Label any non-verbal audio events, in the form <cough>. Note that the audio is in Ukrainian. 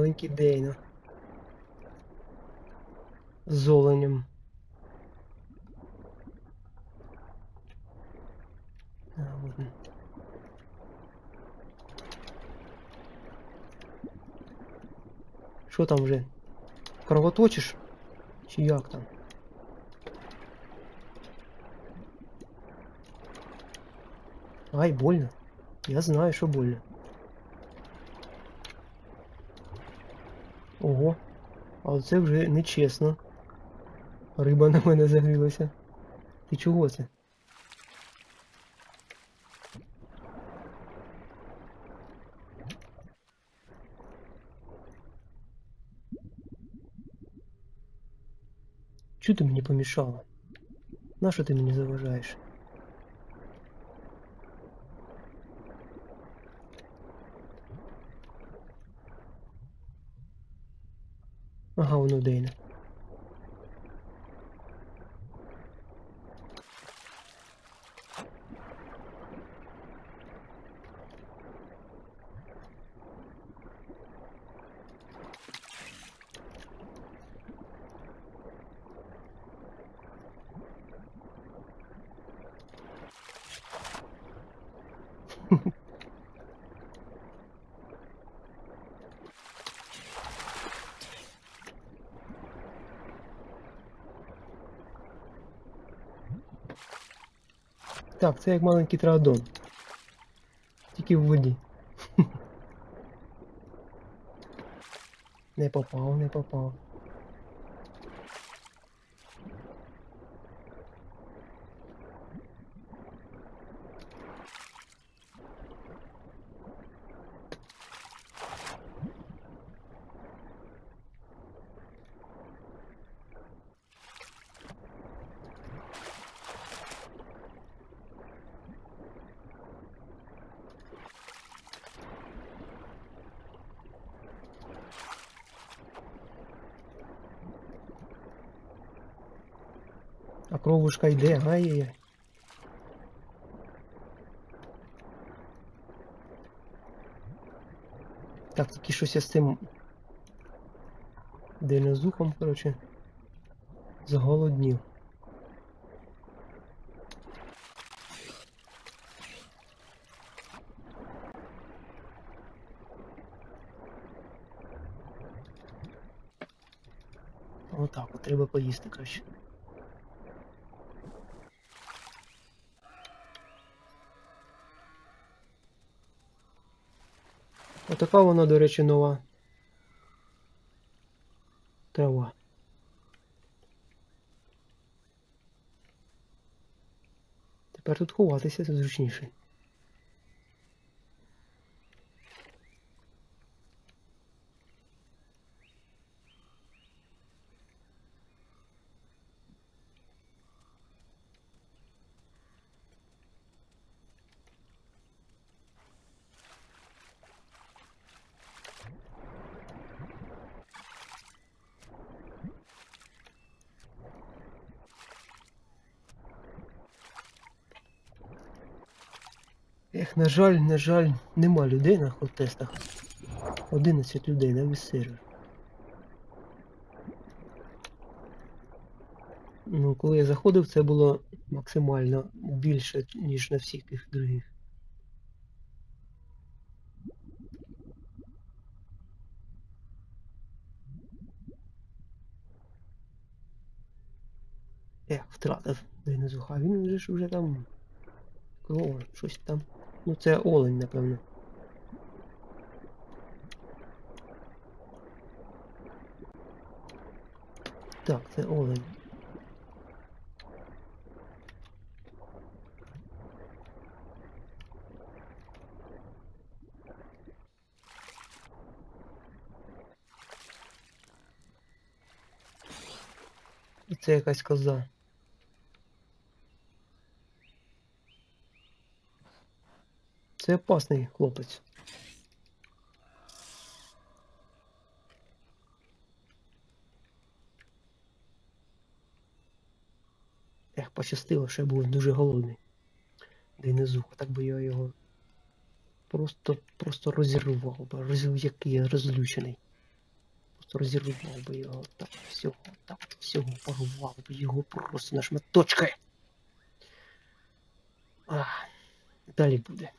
маленький Дейно. З. А, от він. Що там вже? Кровоточиш? Чи там? Ай, больно. Я знаю, що больно. Ого. А це вже нечесно. Риба на мене загрілася. Ти чого це? Чого ти мені помішала? Нащо ти мені заважаєш? Aha <laughs> unudejna. Так, це як маленький траодон. Тільки в воді. <laughs> Не попав, не попав. А кровушка йде, ай-яй-яй. Так, тільки щось я з цим дельнозухом, коротше, зголоднів. Отак, от треба поїсти краще. Отака вона, до речі, нова трава. Тепер тут ховатися це зручніше. Ех, на жаль, на жаль, нема людей на хот-тестах. 11 людей на весь сервер. Ну, коли я заходив, це було максимально більше, ніж на всіх тих других. Ех, втратив Дейнозуха. Він вже ж уже там. О, щось там. Ну це олень, напевно. Так, це олень. Це якась коза. Це опасний хлопець. Ех, пощастило, що я був дуже голодний. Дейнезуха, так би я його просто, просто розірвав, би, роз... який я розлючений. просто розірвав би його. Так, всього, так, всього порвав би його просто на шматочки. А, далі буде.